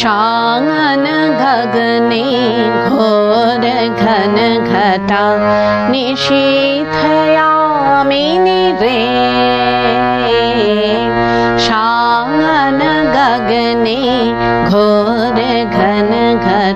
शान गगने घोर घन घटा निशीथयामि निरे। शागन गगने घोर घन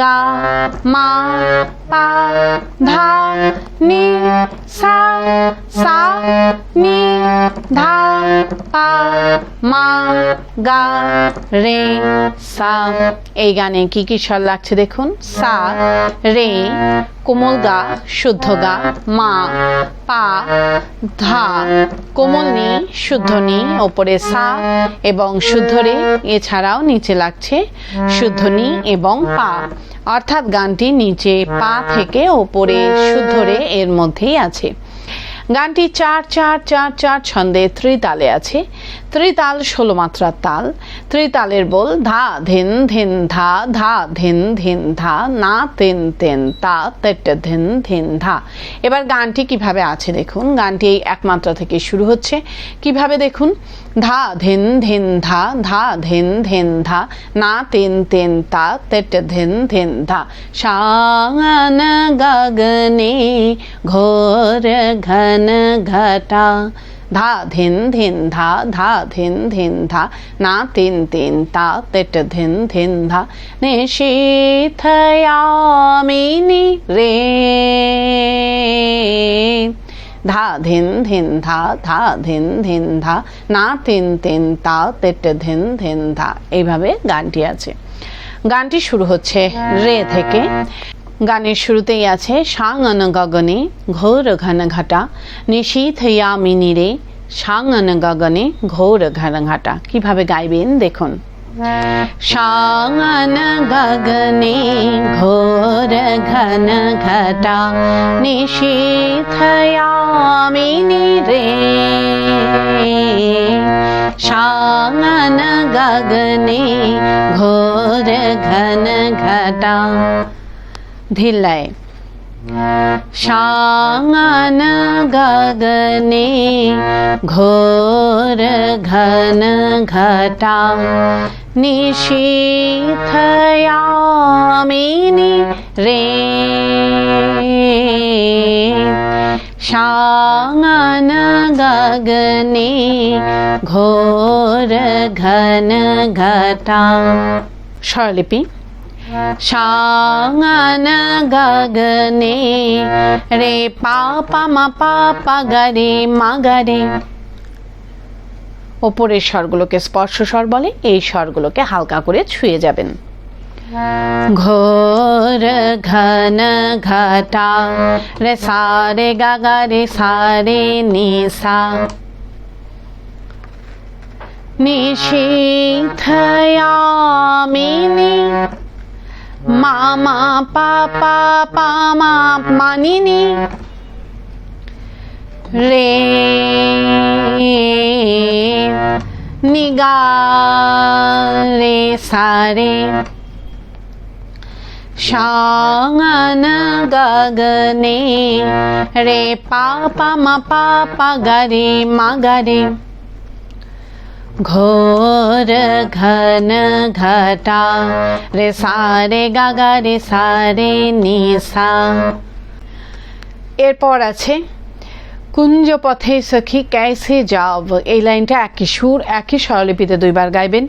গা, মা, পা, ধা, নি, সা সা, নি, ধা, পা, মা, গা, রে, সা। এই গানে কি কি স্বর লাগছে দেখুন? সা, রে, কোমল গা, শুদ্ধ গা, মা, পা, ধা, কোমল নি, শুদ্ধ নি, ওপরে সা এবং শুদ্ধ রে, এছাড়াও নিচে লাগছে শুদ্ধ নি এবং পা। অর্থাৎ গানটি নিচে পা থেকে ওপরে শুদ্ধ রে এর মধ্যেই আছে। গানটি চার চার চার চার ছন্দে ত্রিতালে আছে। ত্রিতাল ষোলো মাত্রার তাল। ত্রিতালের বল ধা, ধিন ধিন, ধা ধা, ধিন ধিন, ধা, না, তেন তেন, তা, তেট, ধিন ধিন, ধা। এবার গানটি কীভাবে আছে দেখুন। গানটি এই এক মাত্রা থেকে শুরু হচ্ছে। কীভাবে দেখুন? ধা ধিন ধিন ধা ধা ধিন ধিন ধা না তেন তেন তা তেট ধিন ধিন ধা সাঙান গগনে ঘোর ঘন ঘটা ধা ধিন ধিন ধা ধা ধিন ধিন ধা না তিন তিন তা তেট ধিন ধিন ধা নিশীথয়ামিনী রে ধা ধিন ধিন ধা ধা ধিন ধিন ধা, না তিন তিন তা, তেট ধিন ধিন ধা, এইভাবে গানটি আছে। গানটি শুরু হচ্ছে রে থেকে। গানের শুরুতেই আছে, সাঙন গগনে ঘোর ঘন ঘটা, নিশীথ ইয়ামিনী রে সাঙন গগনে ঘোর ঘন ঘটা। কীভাবে গাইবেন দেখুন। সাঙন গগনে ঘোর ঘন ঘটা নিশীথ ইয়ামিনী রে সাঙন গগনে ঘোর ঘন ঘটা। সাঙান গগনে ঘোর ঘন ঘটা নিশীথয়ামিনী রে সাঙান গগনে ঘোর ঘন ঘটা স্বরলিপি সাঙান গগনে রে পা পা মা পা পা গারে মা গারে ওপরের স্বরগুলোকে স্পর্শ স্বর বলে, এই স্বরগুলোকে হালকা করে ছুঁয়ে যাবেন। ঘোর ঘন ঘটা, রে সারে গাগা রে সারে নিসা নিশীথয়ামিনী মামা পাপা পামা মানিনি রে নিগা রে সারে সাঙন গগনে রে পাপা মা পাপা গরে মা গরে ঘোর ঘন ঘটা রে সারে গাগা রে সারে নিসা এরপর আছে, কুঞ্জ পথে সখী ক্যাসে যাব এই লাইনটা একই সুর, একই স্বরলিপিতে দুইবার গাইবেন।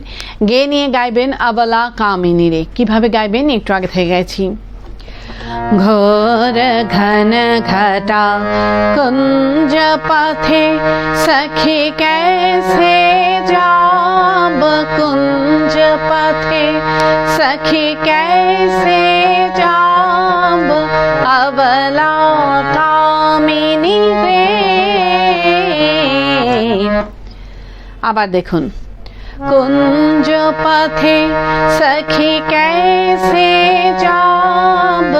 গে নিয়ে গাইবেন, আবলা কামিনী রে। কীভাবে গাইবেন? একটু আগে থেকে গেছি ঘোর ঘন ঘটা, কুঞ্জ পথে সখী कैसे যাব কুঞ্জ পথে সখী कैसे যাব अबला কামিনী রে আবার দেখুন কুঞ্জ कुंज पथे सखी कैसे जाब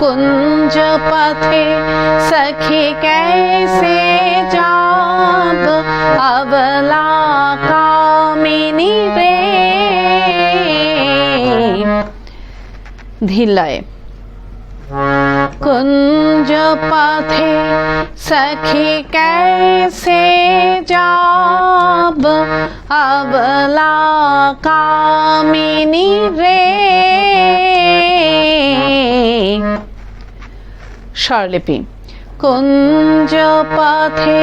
कुंज पथे सखी कैसे जाब अबला कामिनी रे ধিলয়ে कुंज पथे सखी कैसे जाब अबला कामिनी रे স্বরলিপি কুঞ্জ পথে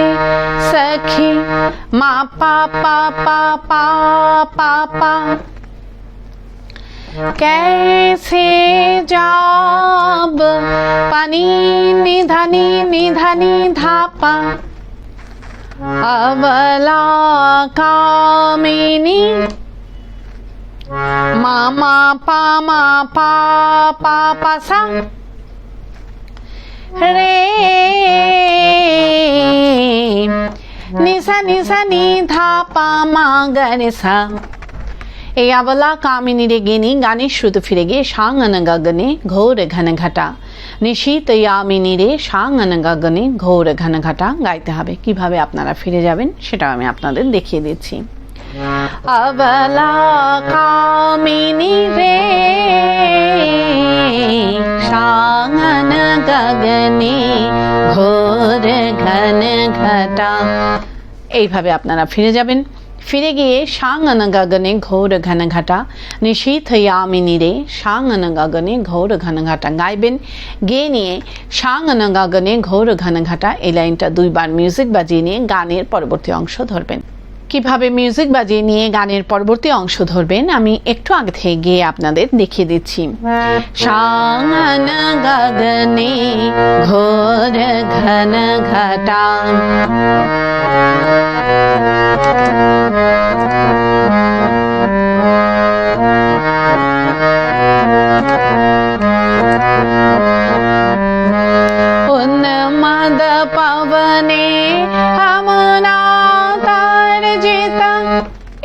সখী মা পা পা পা পা পা পা कैसे जाब पानी निधनी निधनी धापा अबला कामिनी मामा पामा पा पा রে। নিশা নিশা নি ধা মা, গা এই আবলা কামিনী রে গেনি গানের শুধু ফিরে গিয়ে সাঙ্গন গগনে ঘোর ঘন ঘাটা। নিশীত ইয়ামিনী রে সাঙ্গন গগনে ঘোর ঘন ঘাটা। গাইতে হবে, কীভাবে আপনারা ফিরে যাবেন, সেটাও আমি আপনাদের দেখিয়ে দিচ্ছি। ঘোর ঘন এইভাবে আপনারা ফিরে যাবেন। ফিরে গিয়ে সাঙ্গন গগনে ঘোর ঘন ঘাটা, নিশীথ ইয়ামিনী রে সাঙ্গন গগনে ঘোর ঘন ঘাটা। গাইবেন, গেয়ে নিয়ে সাঙ্গন গগনে ঘোর ঘন ঘাটা, এই লাইনটা দুইবার মিউজিক বাজিয়ে নিয়ে গানের পরবর্তী অংশ ধরবেন। কীভাবে মিউজিক বাজিয়ে নিয়ে গানের পরবর্তী অংশ ধরবেন, আমি একটু আগে থেকে গিয়ে আপনাদের দেখিয়ে দিচ্ছি। পাবনে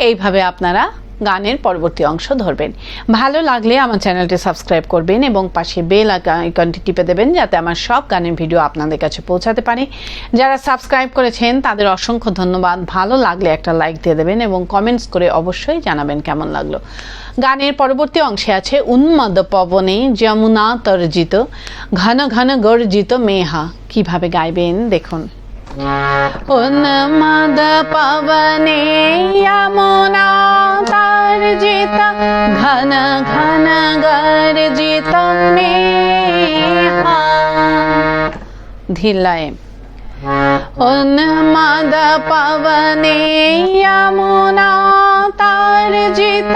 এইভাবে আপনারা গানের পরবর্তী অংশ ধরবেন। ভালো লাগলে আমার চ্যানেলটি সাবস্ক্রাইব করবেন এবং পাশে বেল আইকনটি টিপে দেবেন যাতে আমার সব গানের ভিডিও আপনাদের কাছে পৌঁছাতে পারে। যারা সাবস্ক্রাইব করেছেন, তাদের অসংখ্য ধন্যবাদ। ভালো লাগলে একটা লাইক দিয়ে দেবেন এবং কমেন্টস করে অবশ্যই জানাবেন কেমন লাগল। গানের পরবর্তী অংশে আছে উন্মদ পবনে যমুনা তর্জিত, ঘন ঘন গর্জিত মেহা। কীভাবে গাইবেন? দেখুন। উন্মদ পবনে যমুনা তর্জিত ঘন ঘন গর্জিত মেহা ধিলায় উন্মাদ পবনে যমুনা তর্জিত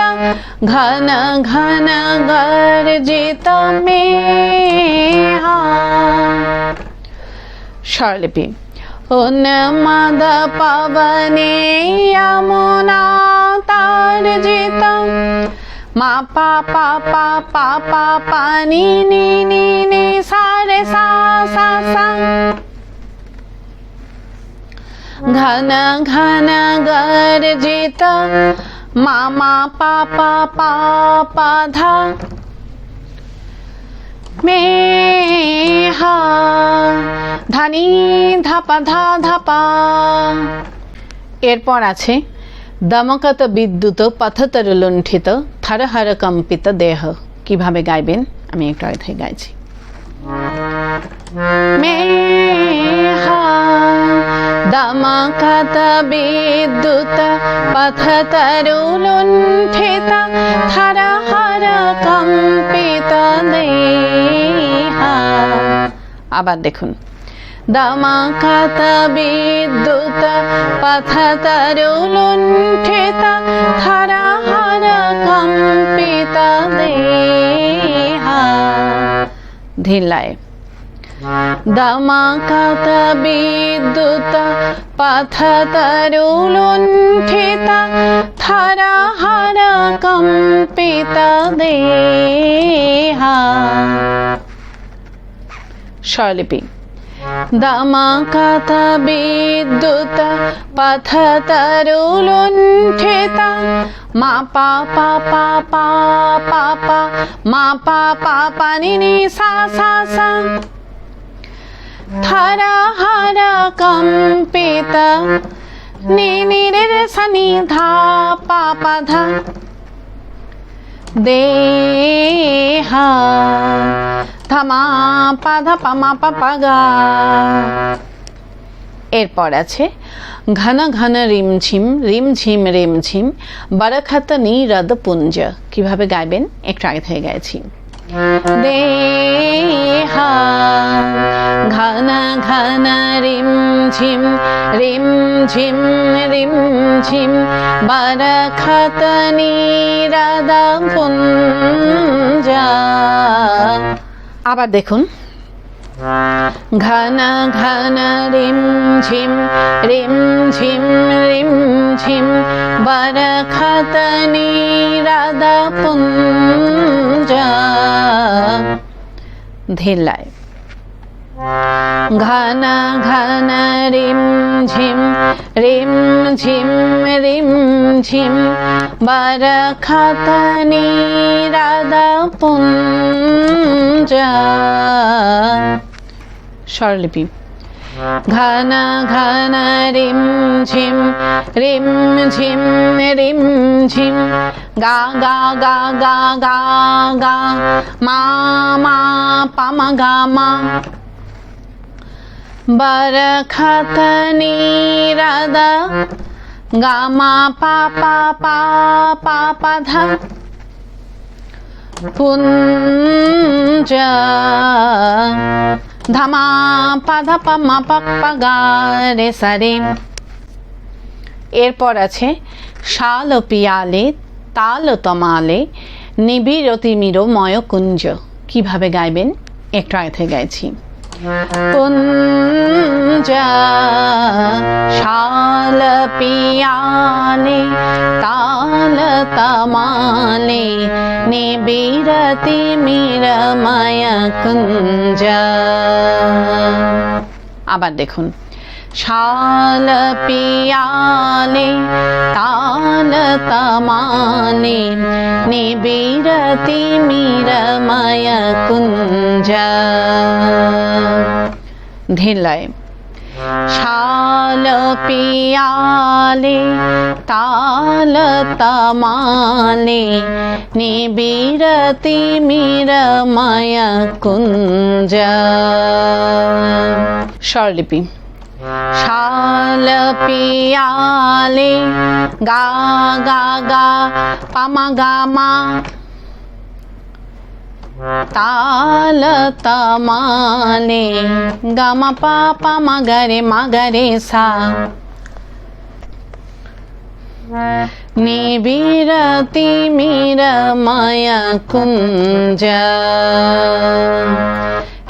ঘন ঘন গর্জিত মেহা উন্মাদ পবনে যমুনা তর্জিত মা পা পা পা পা পা পা নি নি নি নি সা সা সা সা ঘন ঘন গর্জিত মামা পাপা পাপা ধা ধানি, ধাপা, ধা, ধাপা। এরপর আছে, দমকত বিদ্যুৎ পথতর লুণ্ঠিত থরহর কম্পিত দেহ। কীভাবে গাইবেন? আমি একটু আগে গাইছি। মেহা, দমকত বিদ্যুৎ পথতরুলুণ্ঠিত থরহর কম্পিত আবার দেখুন। দমকত বিদ্যুৎ পথতরুলুণ্ঠিত থরহর কম্পিত দেহা। ধিলায় দমকত বিদ্যুৎ পথতরুলুণ্ঠিত থরহর কম্পিত দেহা। স্বরলিপি। দমকত বিদ্যুৎ পথতরুলুণ্ঠিত মা পা পা পা পা পা পা, মা পা পা পা নি নি সা সা সা। ধরা হরা কম্পিত, নি নি রে রে সা নি ধা পা পা ধা। দেহা ধামা পা ধা পা মা পা পা গা এরপর আছে, ঘন ঘন রিমঝিম রিমঝিম রিমঝিম, বরখত নীরদ পুঞ্জ। কীভাবে গাইবেন? একটু আগে থেকে গাইছি। ঘন ঘন রিমঝিম রিমঝিম রিমঝিম, বরখত নীরদ পুঞ্জ। আবার দেখুন। ঘন ঘন রিম ঝিম রিম ঝিম রিম ঝিম বরখত রাধা পুঞ্জ ধীরলায় ঘন ঘন রিম ঝিম রিম ঝিম রিম ঝিম। বরখত নীরদ পুঞ্জ। স্বরলিপি। ঘন ঘন রিম ঝিম রিম ঝিম রিম ঝিম। গা গা গা গা গা গা। মা মা পাম গা, মা। পা পা পা ধা। পুঞ্জ ধামা পাধা পামা পাক পাগা রে সারে এরপর আছে শাল পিয়ালে তাল তমালে নিবিড় তিমির ময় কুঞ্জ কীভাবে গাইবেন? একটু আগে গাইছি। কুঞ্জ শাল পিয়ালে তাল তমালে নিবিরতি তিমির ময় কুঞ্জ। আবার দেখুন। শাল পিয়ালে তাল তমালে নিবিড় তিমির ময় কুঞ্জ। ধীরলয় শাল পিয়ালে তাল তমালে নিবিড় তিমির ময় কুঞ্জ। স্বরলিপি শাল পিয়ালে, গা গা গা, পামা, গা, মা। তাল তমালে গামা পাপা মগরে মগরে সা। নিবিরতি মির মায়া কুঞ্জ।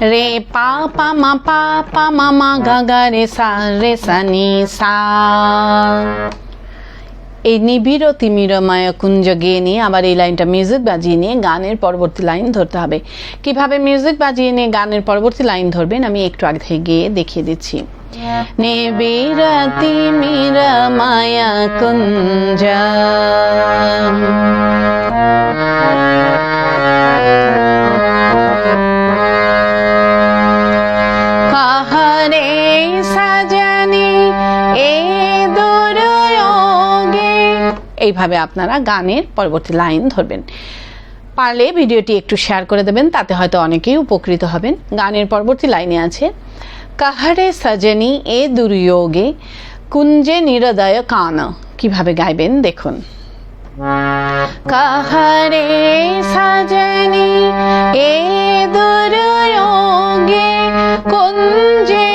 রে পা পা মা পা পা মা মা গা গা রে সা রে সা নি সা। এই নিবিড় তিমির মায়া কুঞ্জ গিয়ে নিয়ে আবার এই লাইনটা মিউজিক বাজিয়ে নিয়ে গানের পরবর্তী লাইন ধরতে হবে। কীভাবে মিউজিক বাজিয়ে নিয়ে গানের পরবর্তী লাইন ধরবেন আমি একটু আগে থেকে গিয়ে দেখিয়ে দিচ্ছি। নিবিড় তিমির মায়া কুঞ্জ। এইভাবে আপনারা গানের পরবর্তী লাইন ধরবেন। পারলে ভিডিওটি একটু শেয়ার করে দেবেন, তাতে হয়তো অনেকেই উপকৃত হবেন। গানের পরবর্তী লাইনে আছে, কাহারে সাজনি এ দুর্যোগে, কুঞ্জে নিরদয় কান কীভাবে গাইবেন দেখুন। কাহারে সাজনি এ দুর্যোগে, কুঞ্জে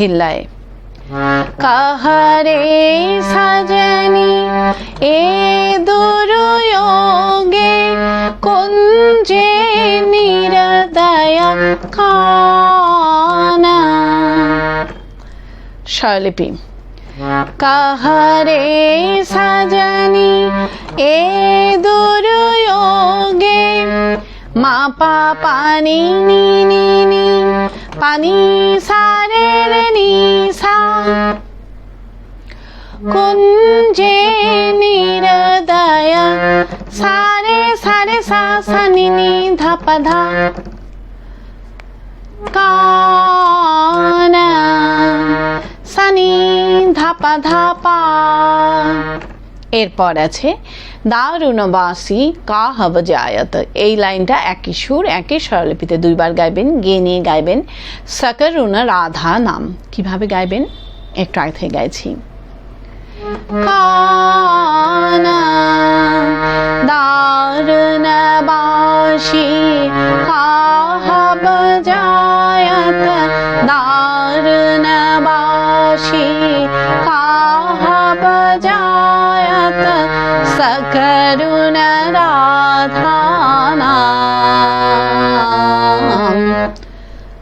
ধিল্লায় কাহারে সাজানি এ দুর্যোগে কুঞ্জে নিরদয় কানা। স্বরলিপি। কাহারে সাজানি এ দুর্যোগে, মা পা পানি নি নি নি পানি সারে রে নি সা কুঞ্জে নিরদয় সারে সারে সা সা নি নি ধা পা ধা কানা সানি ধাপা ধাপা এরপর আছে, দারুণবাসী, কা হব জায়ত? এই লাইনটা একই সুর একই স্বরলিপিতে দুইবার গাইবেন, গে নিয়ে গাইবেন, সকরুণ রাধা নাম। কীভাবে গাইবেন? একটু আগে থেকে গাইছি। দারুণবাসী, কা হব দারুণবাসী, কা হব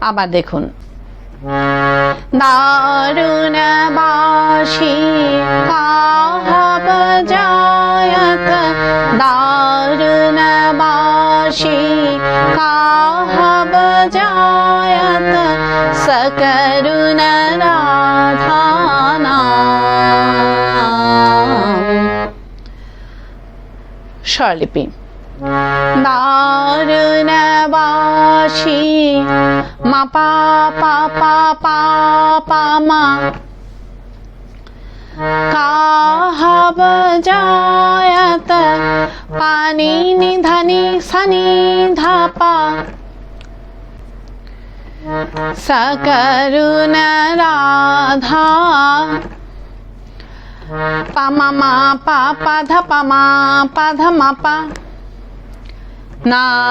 আবার দেখুন দারুণ দারুণবাসী কাহব জায়ত দারুণবাসী কাহব জায়ত সকরুণ রাধা স্বরলিপি দারুণবাসী মা, পা পা পা পা পা, মা। কাহব জায়ত, পানি নিধনি সনি ধাপা। সকরুণ রাধা মা পা পা ধ পামা পা ধ মা পা নাম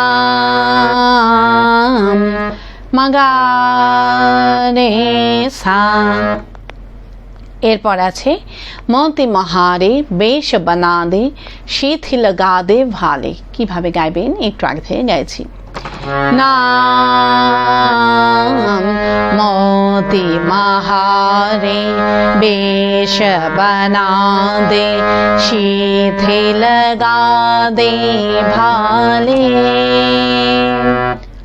মাগারে সা এরপর আছে মতি মহারে, বেশ বানা শিথিল শীথি লগা দে ভালে। কীভাবে গাইবেন? একটু আগে থেকে গাইছি। নাম মতি মহারে বেশ বনা দে শিথে লগা দে ভালে।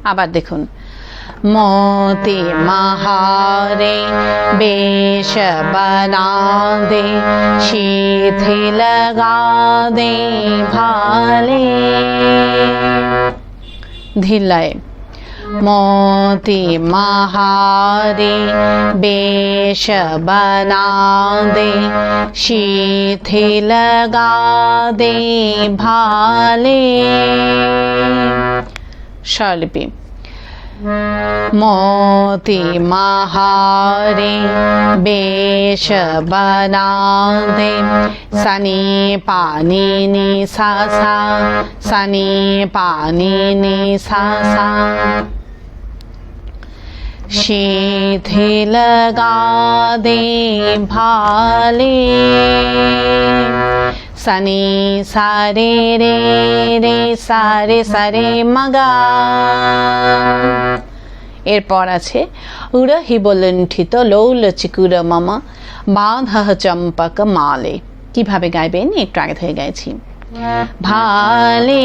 আবার দেখুন, মতি মহারে বেশ বনা দে শিথে দে ভালে। धिलय मोती महारे बेश बना दे शीथी लगा दे भाले স্বরলিপি मोती महारे बेश बना दे सनी पानी नि सा सनी पानी नि सा सा शीथे लगा दे भाले सनी सारे रे রে সারে সারে মাগা এরপর আছে উড়হি বলণ্ঠিত লৌল চিকুর মামা বাঁধা চম্পক মালে কিভাবে গাইবেন একটু আগে থেকে গাইছি ভালে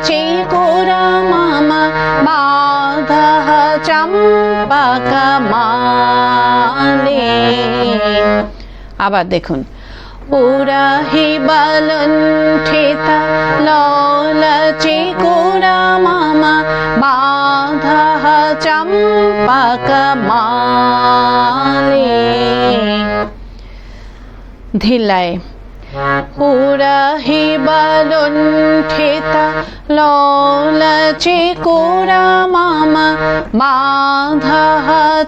লৌল চিকুর মামা বাঁধা চম্পক মালে আবার দেখুন। পুরহি বলণ্ঠিত ললচি কুরা মামা পুরহি বলণ্ঠিত ললচি কুরা মামা, বাধ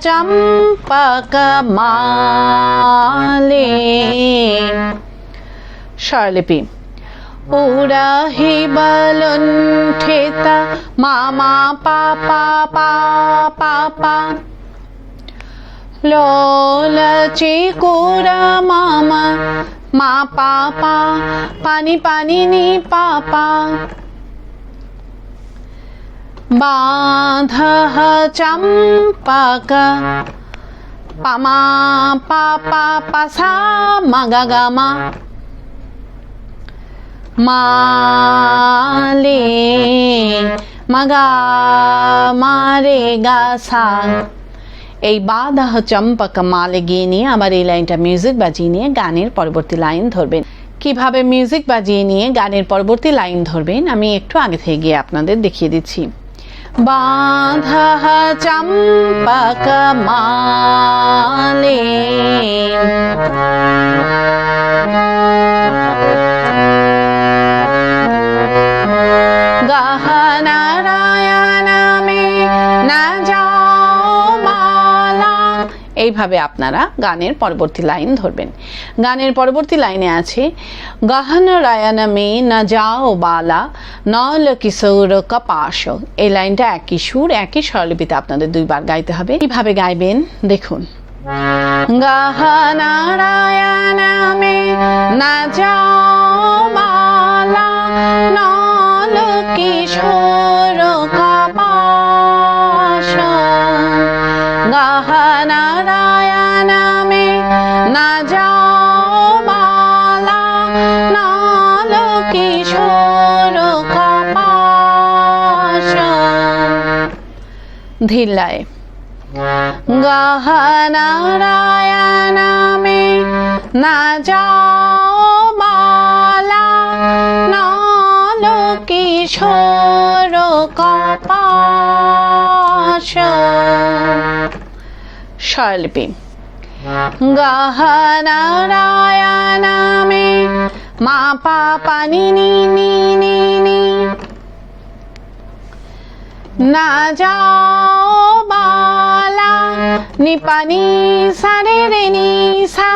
চম্পক মালে। স্বরলিপি পুরহি বলণ্ঠিত মামা, পাপা পাপা লোলচি কুরা মা পাপা পানি পানি নি পাপা বাঁধ চম্পক পামা পাপা পাসা মাগা গামা মালে মাগা মারে গা, সা। এই বাদাহ চম্পক মালে গিয়ে নিয়ে আবার এই লাইনটা মিউজিক বাজিয়ে নিয়ে গানের পরবর্তী লাইন ধরবেন। কীভাবে মিউজিক বাজিয়ে নিয়ে গানের পরবর্তী লাইন ধরবেন, আমি একটু আগে থেকে গিয়ে আপনাদের দেখিয়ে দিচ্ছি। বাঁধা চম্পক মালে গহনারায়ণ এইভাবে আপনারা গানের পরবর্তী লাইন ধরবেন। গানের পরবর্তী লাইনে আছে, গহন রায়ন মে না যাও বালা, নল কিশোর কপাস এই লাইনটা একই সুর, একই স্বরলিপিতে আপনাদের দুইবার গাইতে হবে। কীভাবে গাইবেন? দেখুন। গহনারায়ণ মে না যাও ধিল্লায়। গহনারায়ণ মে না যাও মালা নল কিশোর কপাস স্বরলিপি। গহনারায়ণ মে পা পানি নি নি নি। নি যাও নিপানি সারে রে নি সা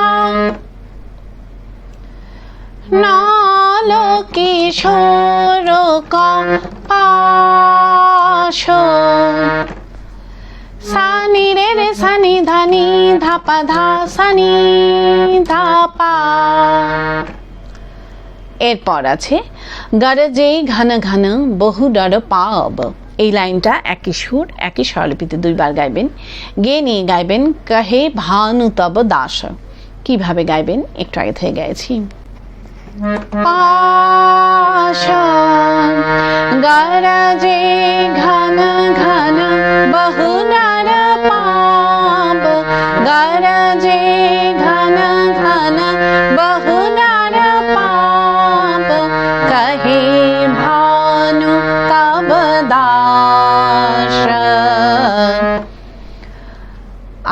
নল কিশোর কপাস। সানি রে রে সানি ধানি ধাপা ধা, সানি ধাপা। এরপর আছে গরজে ঘন ঘন বহু ডর পাব। এই লাইনটা একই সুর, একই স্বরলিপিতে দুইবার গাইবেন। গেয়ে নিয়ে গাইবেন, কাহে ভানুতব দাস। কীভাবে গাইবেন? একটু আগে থেকে গাইছি। পাশ গরজে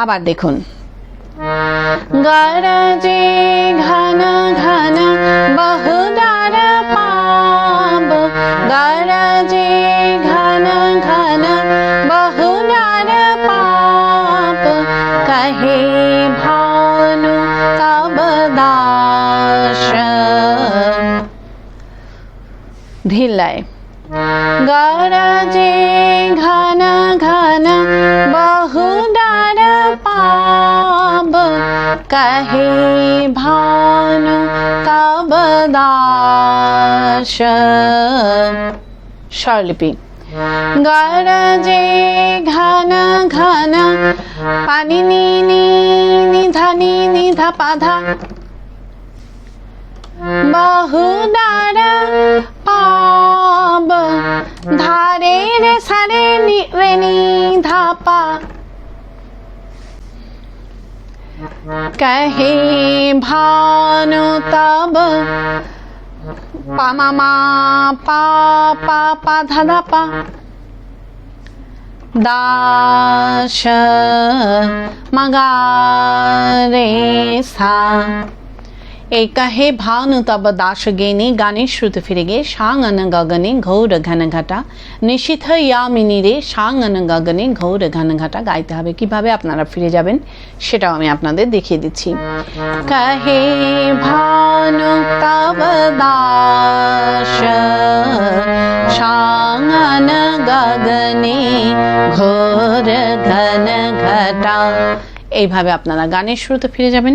আবার দেখুন। গরজে ঘন ঘন বহু ডর পাব গরজে ঘন ঘন বহু ডর পাব কহে ভানু তব দাস। ধিল্লায় গরজে স্বরলিপি গরজে ঘন ঘন পানি নি নি নিধা নি নিধা পাধা বহু ডর পাব ধারে রে সারে নি রে নি ধাপা कहे भानु तब पा मा मा पा पा पा धा धा पा दाश मगा रे सा এই কাহে ভানু তব দাস গেনে গানের শ্রুত ফিরে গে সাংন গগনে ঘৌর ঘন ঘাটা নিশিথ ইয়ামিনী রে সাংন গগনে ঘৌর ঘন ঘটা গাইতে হবে কীভাবে আপনারা ফিরে যাবেন সেটাও আমি আপনাদের দেখিয়ে দিচ্ছি কাহে ভানু তব দাস সাংন গগনে ঘোর ঘন ঘটা এইভাবে আপনারা গানের শুরুতে ফিরে যাবেন